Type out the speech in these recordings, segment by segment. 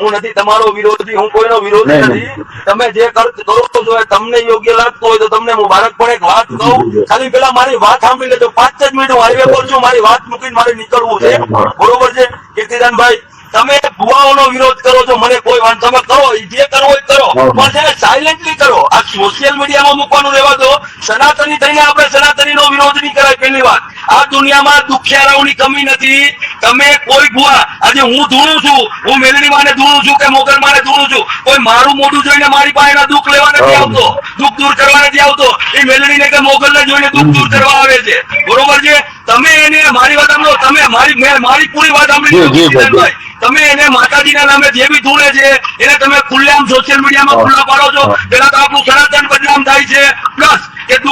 હું નથી તમારો વિરોધી હું કોઈનો વિરોધી નથી. તમે જે કરો છો એ તમને યોગ્ય લાગતું હોય તો તમને મુબારક પણ એક વાત કહું. ખાલી પેલા મારી વાત સાંભળી લેજો. પાંચ જ મિનિટ હું હાઈવે પર છું મારી વાત મૂકીને મારે નીકળવું છે. બરોબર છે? કીર્તિદાનભાઈ તમે ભુવાઓનો વિરોધ કરો છો મને કોઈ વાંધો તમે કરો જે કરવો એ કરો. પણ છે સાયલેન્ટલી કરો. આ સોશિયલ મીડિયામાં મૂકવાનું રહેવા દો. સનાતની થઈને આપણે સનાતનીનો વિરોધ નહીં કરાય પહેલી વાત. આ દુનિયામાં દુખિયારાઓની કમી નથી. તમે કોઈ ભુવા આજે હું ધૂણું છું હું મેલડી માને ધૂણું છું કે મોગલ માને ધૂણું છું કોઈ મારું મોઢું જોઈને મારી પાસે દુઃખ લેવા નથી આવતો દુઃખ દૂર કરવા નથી આવતો એ મેલડીને કે મોગલને જોઈને દુઃખ દૂર કરવા આવે છે. બરોબર છે? તમે એને મારી વાત સાંભળો તમે મારી મેં મારી પૂરી વાત સાંભળી. તમે એને માતાજીના નામે જે બી ધૂળે છે એને તમે ખુલ્લેઆમ સોશિયલ મીડિયામાં ખુલ્લા પાડો છો. પેલા તો આપણું સનાતન બદનામ થાય છે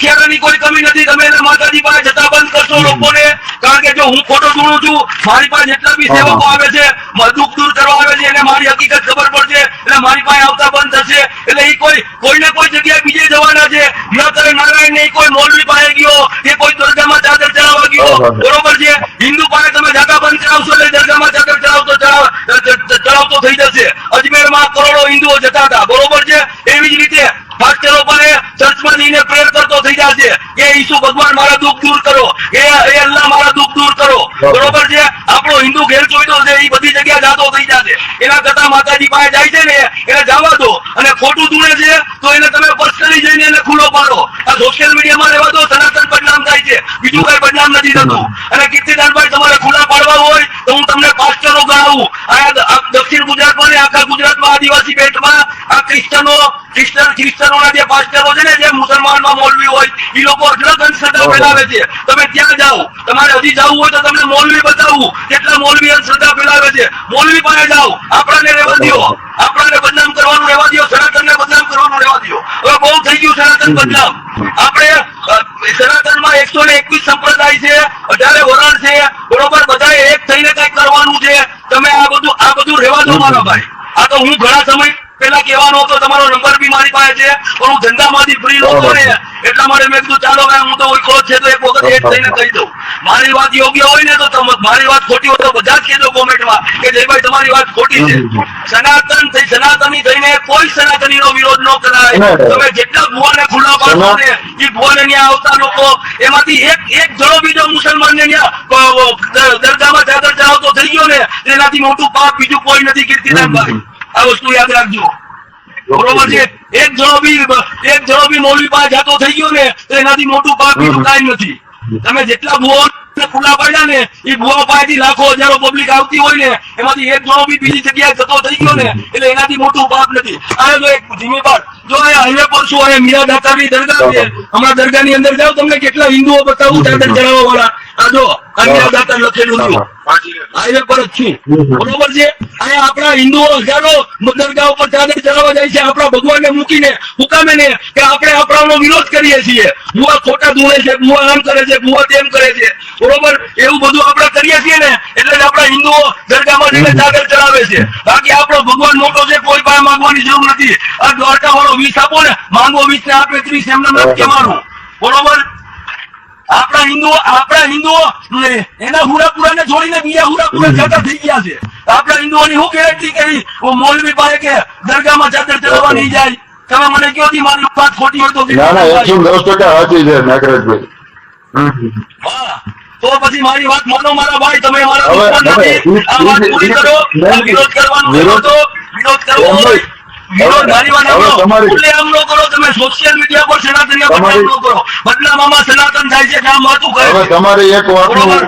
પ્લસ કોઈ કમી નથી. તમે એને માતાજી પાસે જતા બંધ કરશો લોકોને. કારણ કે જો હું ખોટો જોડું છું મારી પાસે જેટલા બી. સેવકો આવે છે દુઃખ દૂર કરવા આવે છે એને મારી હકીકત ખબર પડશે એટલે મારી પાસે આવતા બંધ થશે. એટલે એ કોઈ કોઈને કોઈ જગ્યાએ બીજે જવાના છે. ન કરે નારાયણ નહીં કોઈ મોલવી પાસે ગયો કે કોઈ દરગાહમાં ચાદર ચડાવવા ગયો. બરોબર છે? હિન્દુ પાસે તમે જાતા બંધ કરાવશો એટલે દરગાહમાં ચાદર ચડાવતો ચડાવતો થઈ જશે. અજમેરમાં કરોડો હિન્દુઓ જતા હતા. બરોબર છે? એવી જ રીતે પાસ્ટરો પાસે ચર્ચમાં જઈને પ્રેયર કરતો થઈ જશે ઈસુ ભગવાન મારા દુઃખ દૂર કરો. એ એ અલ્લાહ મારા દુઃખ દૂર કરો. બરોબર. છે? આપણો હિન્દુ ઘેર ચોઈતો છે એ બધી જગ્યા જાતો થઈ જશે. એના કરતા માતાજી પાસે જાય છે ને એને જવા દો. અને ખોટું ધૂણે છે તો એને તમે પર્સનલી જઈને એને ખુલ્લો પાડો. આ સોશિયલ મીડિયામાં રહેવા દો સનાતન બદનામ થાય છે. બીજું કઈ બદનામ નથી થતું. અને કીર્તિદાનભાઈ તમારે ખુલ્લા પાડવા હોય તો હું તમને પાસ્ટરો ગણાવું આ દક્ષિણ ગુજરાતમાં ને ગુજરાતમાં આદિવાસી બેલ્ટમાં આ ક્રિશ્ચનો ક્રિશ્ચન ક્રિશ્ચનોના જે પાસ્ટરો છે ને જે મુસલમાનમાં મોલવી હોય એ લોકો અઢળક અંધશ્રદ્ધા ફેલાવે છે. તમે ત્યાં જાઓ. તમારે હજી જવું હોય તો તમને મોલવી બતાવું. કેટલા મોલવી અંધશ્રદ્ધા ફેલાવે છે. મોલવી પાસે જાઓ. આપણાને રહેવા દો આપણાને બદનામ કરવાનું રહેવા દ્યો. સનાતનને બદનામ કરવાનું રહેવા દો હવે બહુ થઈ ગયું સનાતન બદનામ. આપણે સનાતનમાં એકસો ને એકવીસ સંપ્રદાય છે. અઢારે વરણ છે. બરોબર બધા એક થઈને કઈ કરવાનું છે. તમે આ બધું આ બધું રહેવા દો મારા ભાઈ. આ તો હું ઘણા સમય પેલા કહેવાનો હતો તમારો નંબર બી મારી પાસે છે પણ હું ધંધામાંથી ફ્રી નહોતો ને. એટલા માટે મેં કીધું ચાલો ભાઈ હું તો ઓળખો જ છે તો એક વખત એક થઈને કહી દઉં. મારી વાત યોગ્ય હોય ને તો મારી વાત ખોટી હોય તો બધા જ કહેજો કોમેન્ટમાં કે જયભાઈ તમારી વાત ખોટી છે. સનાતન થઈ સનાતની થઈને કોઈ સનાતનીનો વિરોધ ન કરાય. ના, ના. તમે જેટલા ભુવાને ખુલ્લા પાડો ને એ ભુવાને ત્યાં આવતા લોકો એમાંથી એક એક જણો બીજો મુસલમાનને ત્યાં અ, અ, દરગાહમાં ચાદર ચડાવતો થઈ ગયો ને એનાથી મોટું પાપ બીજું કોઈ નથી કીર્તિદાનભાઈ આ વસ્તુ યાદ રાખજો. બરોબર છે? એક જણો બી એક જણો બી મૌલવી પાસે જાતો થઈ ગયો ને તો એનાથી મોટું પાપ બીજું કાંઈ નથી. તમે જેટલા ભુવાઓ ખુલ્લા પડ્યા ને, એ ભુવા પાસેથી લાખો હજારો પબ્લિક આવતી હોય ને, એમાંથી એક જણો બી બીજી જગ્યાએ જતો થઈ ગયો ને, એટલે એનાથી મોટું પાપ નથી. આ જો એક ધીમી વાત. જો આ હાઈવે પર શું અહીંયા મીરા દાતાની દરગાહ છે. હમણાં દરગાહની અંદર જાઓ, તમને કેટલા હિન્દુઓ બતાવું ચાદર ચડાવવા વાળા આ જો દાતા લખેલું છે. હાઈવે પર જ છું. બરોબર છે? અહીંયા આપણા હિન્દુઓ હજારો દરગાહ ઉપર ચાદર ચલાવવા જાય છે. આપણા ભગવાનને મૂકીને હુકામે ને કે આપણે આપણાનો વિરોધ કરીએ છીએ. બુવા ખોટા ધૂણે છે બુવા આમ કરે છે બુવા તેમ કરે છે. બરોબર? એવું બધું આપણે કરીએ છીએ ને એટલે આપણા હિન્દુઓ દરગાહમાં જઈને ચાદર ચડાવે છે. બાકી આપણો ભગવાન મોટો છે કોઈ પાસે માંગવાની જરૂર નથી. આ દ્વારકા વાળો વીસ આપો ને માંગો વીસ ને આપે ત્રીસ એમને નથી મારું બરોબર? આપણા હિન્દુઓ આપણા હિન્દુઓ એના હુરાપુરા ને છોડીને બીજા હુરાપુરા જતા થઈ ગયા છે. આપણા હિન્દુઓની શું ગેરંટી કરી? મોલવી પાસે કે દરગાહમાં ચાદર ચલાવવા નહીં જાય. તમે મને કયો થી મારી વાત ખોટી હોય તો ના ના એકસો દસ ટકા સાચી છે નાગરાજભાઈ. હા. તો પછી મારી વાત માનો મારા ભાઈ તમે મારા દુશ્મન નથી. આ વાત પૂરી કરો. વિરોધ કરવાનો વિરોધ કરવો હોય. વાત. તમારી- ન ન એક ને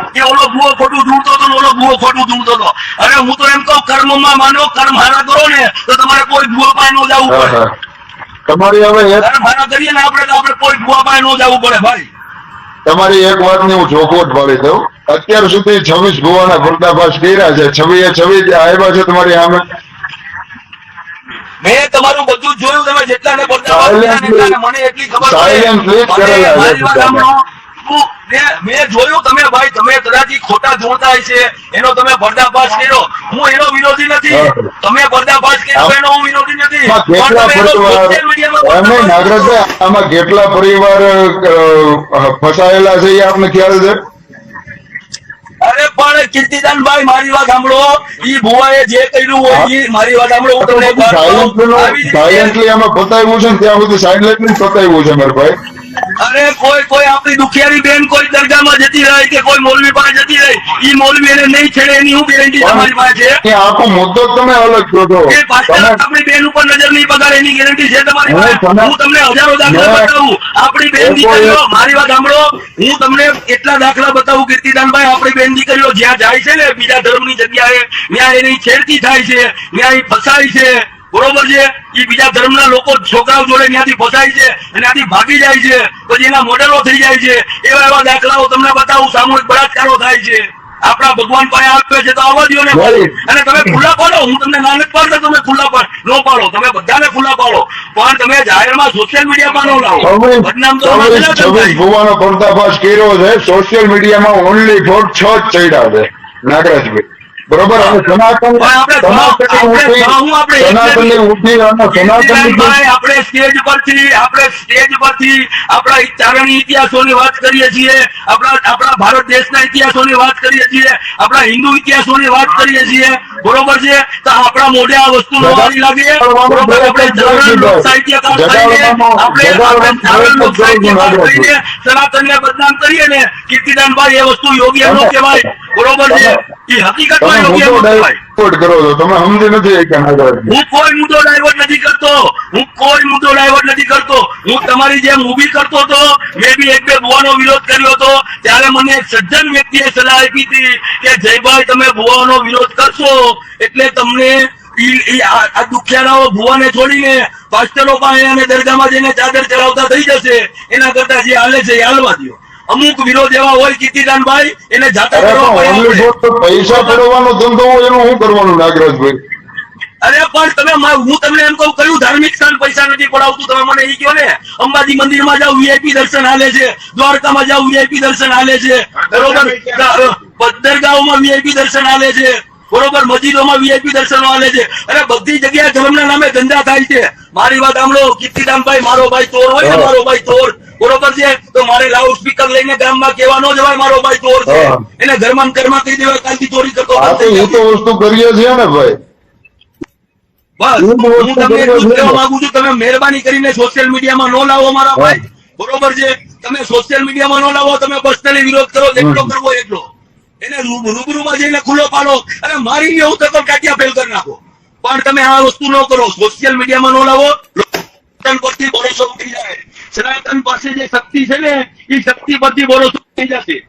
અરે હું તો એમ કહું કર્મમાં માનો કર્મ હારા કરો ને તો તમારે કોઈ ભૂવા પાસે નો જવું પડે. તમારી હવે એક કર્મ હારા કરીએ ને આપણે તો આપણે કોઈ ભૂવા પાસે નો જવું પડે ભાઈ. તમારી એક વાતની હું ચોખવટ પાડી દઉં. અત્યાર સુધી છવ્વીસ ભુવાના પર્દાફાશ કર્યા છે. છવ્વીએ છવ્વીસ આવ્યા છે તમારી સામે. મેં તમારું બધું જોયું તમે જેટલાને એટલાને મને એટલી ખબર મેં- જોયું તમે ભાઈ તમે કદાચ ખોટા ધોતા છે એનો તમે પર્દાફાશ કર્યો. હું એનો વિરોધી નથી. તમે પર્દાફાશ કર્યો એનો હું વિરોધી નથી. આમાં કેટલા પરિવાર ફસાયેલા છે એ આપને ખ્યાલ છે? અરે પણ કીર્તિદાનભાઈ મારી વાત સાંભળો. ઈ ભુવાએ જે કર્યું હોય ઈ મારી વાત સાંભળો. હું તમને સાયલેન્ટલી આમાં પતાવ્યું છે ત્યાં સુધી સાયન્ટલી બતાવ્યું છે મારા ભાઈ. અરે કોઈ કોઈ આપણી દુખિયારી બેન કોઈ દરગાહમાં જતી રહે કે કોઈ મૌલવી ઈ મૌલવી એને નહીં છેડે એની હું ગેરંટી તમારી પાસે કે આખો મુદ્દો તમે અલગ કહો છો કે પાછળ આપણી બેન ઉપર નજર નહીં બગાડે એની ગેરંટી છે તમારી પાસે. હું તમને હજારો દાખલા બતાવું. આપણી બેન દીકરીઓ મારી વાત સાંભળો. હું તમને એટલા દાખલા બતાવું કીર્તિદાનભાઈ આપણી બેન દીકરીઓ જ્યાં જાય છે ને બીજા ધર્મની જગ્યાએ ત્યાં એની છેડતી થાય છે ત્યાં એ ફસાય છે. બરોબર છે? એ બીજા ધર્મના લોકો છોકરાઓ જોડે ત્યાંથી ફસાય છે અને ત્યાંથી ભાગી જાય છે. પછી એના મોડેલો થઈ જાય છે. એવા એવા દાખલાઓ તમને બતાવું. સામૂહિક બળાત્કારો થાય છે. આપણા ભગવાન પાસે આપે છે તો આવવા દો ને અને તમે ખુલ્લા પાડો. હું તમને ના નથી પાડતો તમે ખુલ્લા પાડ નો પાડો. તમે બધાને ખુલ્લા પાડો. પણ તમે જાહેરમાં સોશિયલ મીડિયામાં ન લાવો. બદનામ તો પર્દાફાશ કર્યો છે. સોશિયલ મીડિયામાં ઓનલી ફોર છ જ ચડ્યા છે. નાગરાજભાઈ. બરોબર? અને સનાતન આપણે ઉઠી અને સનાતન આપણે સ્ટેજ પરથી આપણે સ્ટેજ પરથી આપણા ચારણી ઇતિહાસોની વાત કરીએ છીએ. આપણા આપણા ભારત દેશના ઇતિહાસોની વાત કરીએ છીએ. આપણા હિન્દુ ઇતિહાસોની વાત કરીએ છીએ. બરોબર છે? તો આપણા મોઢે આ વસ્તુ નવારી લાગે. બરોબર? આપણે ચારણ લોક સાહિત્યકાર થઈને આપણે ચારણ લોક સાહિત્યકાર થઈને સનાતનને બદનામ કરીએ ને કીર્તિદાનભાઈ એ વસ્તુ યોગ્ય ન કહેવાય. બરોબર છે? એ હકીકતમાં તમે યોગ્ય ડાયવર્ટ કરો છો? તમે સમજી નથી કે હું કોઈ મુદ્દો ડાયવર્ટ નથી કરતો. હું કોઈ મુદ્દો ડાયવર્ટ નથી કરતો. હું તમારી જેમ ઊભી કરતો હતો. મેં બી એક બે ભુવાનો વિરોધ કર્યો હતો. ત્યારે મને એક સજ્જન વ્યક્તિએ સલાહ આપી હતી કે જયભાઈ તમે ભુવાનો વિરોધ કરશો એટલે તમને આ દુખિયારાઓ ભુવાને છોડીને પાસ્ટરો પાસે અને દરગાહમાં જઈને ચાદર ચડાવતા થઈ જશે. એના કરતા જે હાલે છે એ હાલવા દો અમુક વિરોધ એવા હોય કીર્તિદાનભાઈ એને જાતા પૈસા ફેરવવાનો ધંધો હોય એનું શું કરવાનું નાગરાજભાઈ? અરે પણ તમે હું તમને એમ કહું કયું ધાર્મિક સ્થાન પૈસા નથી પડાવતું? તમે મને એ કહો ને અંબાજી મંદિરમાં જાવ વીઆઈપી દર્શન હાલે છે દ્વારકામાં જાવ વીઆઈપી દર્શન હાલે છે બરોબર? દરગાહોમાં વીઆઈપી દર્શન હાલે છે બરોબર? મસ્જિદોમાં વીઆઈપી દર્શનો હાલે છે. અરે બધી જગ્યાએ ધર્મના નામે ધંધા થાય છે. મારી વાત સાંભળો કીર્તિદાનભાઈ મારો ભાઈ ચોર હોય ને મારો ભાઈ ચોર બરોબર છે તો મારે લાઉડ સ્પીકર લઈને ગામમાં કહેવા ન જવાય મારો ભાઈ ચોર છે એને ઘરમાં ઘરમાં કહી દેવાય કાલથી ચોરી કરતો એ તો વસ્તુ કરીએ છીએ ને ભાઈ બસ હું તમને એટલું કહેવા માંગુ છું તમે મહેરબાની કરીને સોશિયલ મીડિયામાં ન લાવો મારા ભાઈ બરોબર છે તમે સોશિયલ મીડિયામાં ન લાવો તમે પર્સનલી વિરોધ કરો જેટલો કરવો એટલો એને રૂબરૂમાં જઈને ખુલ્લો પાડો અને મારી એવું તો કાટિયા ફેલ કરી નાખો પણ તમે આ વસ્તુ ન કરો સોશિયલ મીડિયામાં ન લાવો પરથી ભરોસો ઉઠી જાય સનાતન પાસે જે શક્તિ છે ને, એ શક્તિ પરથી ભરોસો થઈ જશે.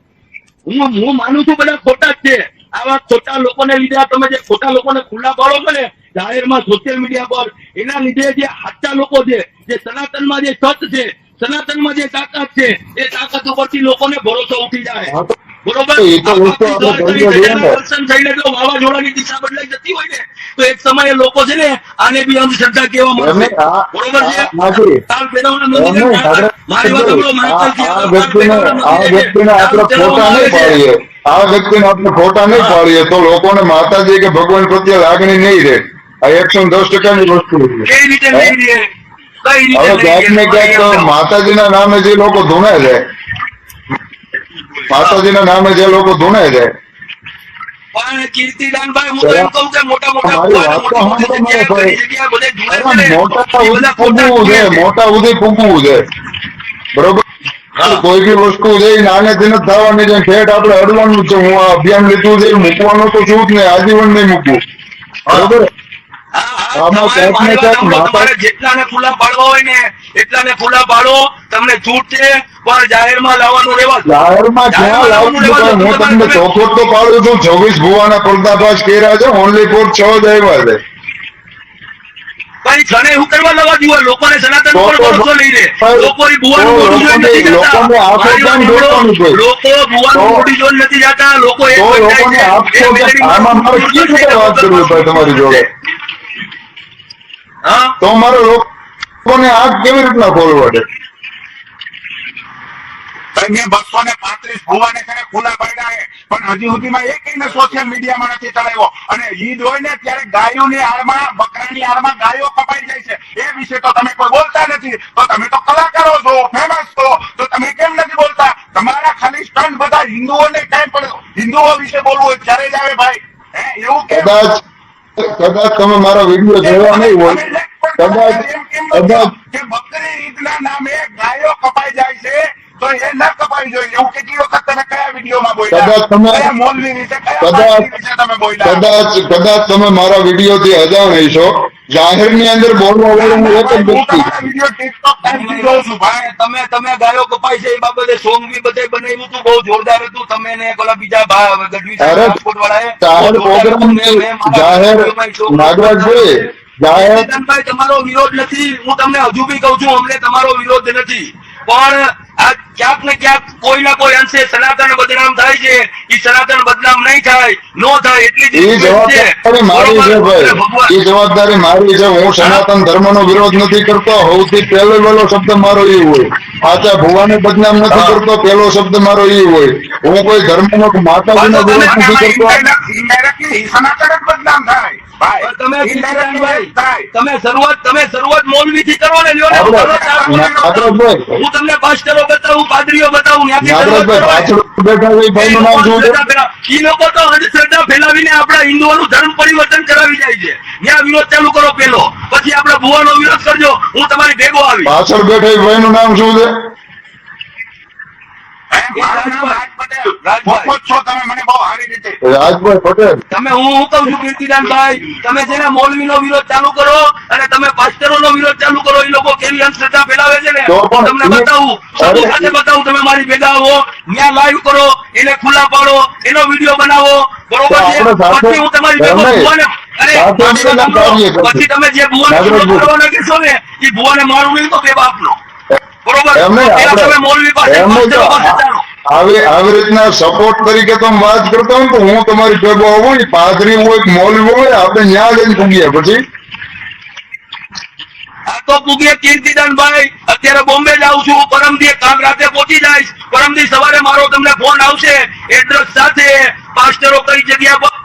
હું હું માનું છું બધા ખોટા જ છે. આવા ખોટા લોકોને લીધે તમે જે ખોટા લોકોને ખુલ્લા પાડો છો ને, જાહેરમાં સોશિયલ મીડિયા પર, એના લીધે જે સાચા લોકો છે, જે સનાતનમાં જે સત છે, સનાતનમાં જે તાકાત છે, એ તાકાત ઉપરથી લોકોને ભરોસો ઉઠી જાય. બરોબર? તો ને. થઈને જો વાવાઝોડાની દિશા બદલાઈ જતી હોય ને તો એક સમયે લોકો છે ને આને બી અંધશ્રદ્ધા કહેવા એમને બરોબર છે? આ- મારી વાત મારી વ્યક્તિને આપણે ખોટા નહીં. પાડીએ. તો લોકોને માતાજી કે ભગવાન પ્રત્યે લાગણી નહીં રહે. આ એકસો દસ દસ ટકાની વસ્તુ હવે ક્યાંક ને? ક્યાંક માતાજીના નામે જે લોકો ધૂણે છે માતાજીના નામે જે લોકો ધૂણે છે હું તો એમ કહું કે મોટા ઉદય અરે છે ને, બરોબર? કોઈ બી વસ્તુ છે એ નાનેથી નથી થવાની છે ઠેઠ આપણે અડવાનું છે હું આ અભિયાન લીધું છે મૂકવાનું તો છું જ નહીં આજીવન નહીં મૂકવું. બરોબર? ક્યાંક ને જેટલાને ખુલ્લા પાડવા હોય ને એટલાને ફૂલા પાડો તમને છૂટ છે પણ જાહેરમાં લાવવાનું રહેવા. જાહેરમાં ક્યાં લાવશું હું તમને ચોખવટ તો પાડું છું. છવ્વીસ ભુવાના પર્દાફાશ કર્યા છે. ઓનલી ફોર છ જ આવ્યા છે. તો- મારી છે? લોકોને છે. મોઢું કેવી રીતના વાત કરવી ભાઈ તમારી જોડે હા તો મારે લોકોને આંખ કેવી રીતના ખોલવા છે મેં બસો ને પાંત્રીસ ભુવાને છે ખુલ્લા પડ્યા છે. પણ હજી સુધીમાં એકને સોશિયલ મીડિયામાં નથી ચડાવ્યો અને ઈદ હોય ને ત્યારે ગાયોની આડમાં બકરાની આડમાં ગાયો કપાઈ જાય છે. એ વિશે તો તમે કોઈ બોલતા નથી. તો તમે તો કલાકારો છો ફેમસ છો. તો તમે કેમ નથી બોલતા? તમારા ખાલી સ્ટન્ટ બધા હિન્દુઓને ટાઈમ પડે હિન્દુઓ વિશે બોલવું હોય ત્યારે જ આવે ભાઈ. હે એવું કેમ? કદાચ કદાચ તમે મારો વીડિયો જોયો નહીં હોય. કદાચ કદાચ કે બકરી ઈદના નામે ગાયો કપાઈ જાય છે? તો એ ન કપાવી જોઈએ. એવું કેટલી વખત તમે કયા વિડીયોમાં બોલ્યા? કયા મૌલવી વિશે કયા કદાચ- તમે બોલ્યા? કદાચ કદાચ તમે મારા વીડિયો થી અજાણ જાહેરની અંદર બોલવા વાળો હું એક જ વ્યક્તિ વીડિયો ટિકટોક ટાઈમથી જોઉં છું ભાઈ. તમે તમે ગાયો કપાઈ છે એ બાબતે સોંગ બી બધે બનાવ્યું હતું બહુ જોરદાર હતું. તમે ને પેલા બીજા ગઢવી રાજકોટ વાળાએ જાહેર પ્રોગ્રામ જાહેર નાગરાજભાઈ, જાહેર- તમારો વિરોધ નથી. હું તમને હજુ બી કહું છું અમને તમારો વિરોધ નથી. પણ આ ક્યાંક ને ક્યાંક કોઈ ના કોઈ અંશે સનાતન બદનામ થાય છે. એ સનાતન બદનામ નહીં થાય નો થાય એટલી. જવાબદારી મારી છે ભાઈ. એ જવાબદારી મારી છે. હું સનાતન ધર્મ નો વિરોધ નથી કરતો. સૌથી પહેલો પહેલો શબ્દ મારો એ હોય. પાછા ભુવાને બદનામ નથી કરતો. પહેલો શબ્દ મારો એ હોય. હું કોઈ ધર્મ નો માતાજી વિરોધ નથી કરતો. સનાતન બદનામ થાય. તમે શરૂઆત તમે શરૂઆત મૌલવી થી કરો ને લ્યો ને. હું તમને બતાવું પાદરીઓ બતાવું નું ઈ લોકો તો અંધશ્રદ્ધા ફેલાવીને આપણા હિન્દુઓનું ધર્મ પરિવર્તન કરાવી જાય છે. ત્યાં વિરોધ ચાલુ કરો પેલો. પછી આપણે ભુવાનો વિરોધ કરજો. હું તમારી ભેગો આવી પાછળ બેઠા ભાઈ નું નામ શું છે? જ છો તમે મને બહુ સારી રીતે રાજભાઈ પટેલ. તમે હું હું કહું છું કીર્તિદાનભાઈ. તમે જેને મૌલવીનો વિરોધ ચાલુ કરો અને તમે પાસ્ટરોનો વિરોધ ચાલુ કરો એ લોકો કેવી અંધશ્રદ્ધા ફેલાવે છે ને? તમને બતાવું સૌ સાથે બતાવું તમે મારી ભેગા આવો ત્યાં લાઈવ કરો એને ખુલ્લા પાડો એનો વીડિયો બનાવો. બરોબર છે? પછી હું તમારી ભેગો ભુવાને અરે. પછી તમે જે ભુવાને. કરવાના કહેશો ને એ ભુવાને મારું નહીં તો બે બાપનો. બરોબર? તમે મૌલવી પાસે આવી આવી રીતના સપોર્ટ તરીકે તમે વાત કરતા હો તો હું તમારી ભેગો આવું ને પાદરી હોય કે હોય, આપણે ન્યા જઈને પૂગીએ પછી? તો પૂગીએ કીર્તિદાનભાઈ અત્યારે બોમ્બે જાઉં છું. પરમદી કામ રાતે પહોંચી જઈશ. પરમદી સવારે મારો તમને ફોન આવશે. એડ્રેસ સાથે પાસ્ટરો કઈ જગ્યા પર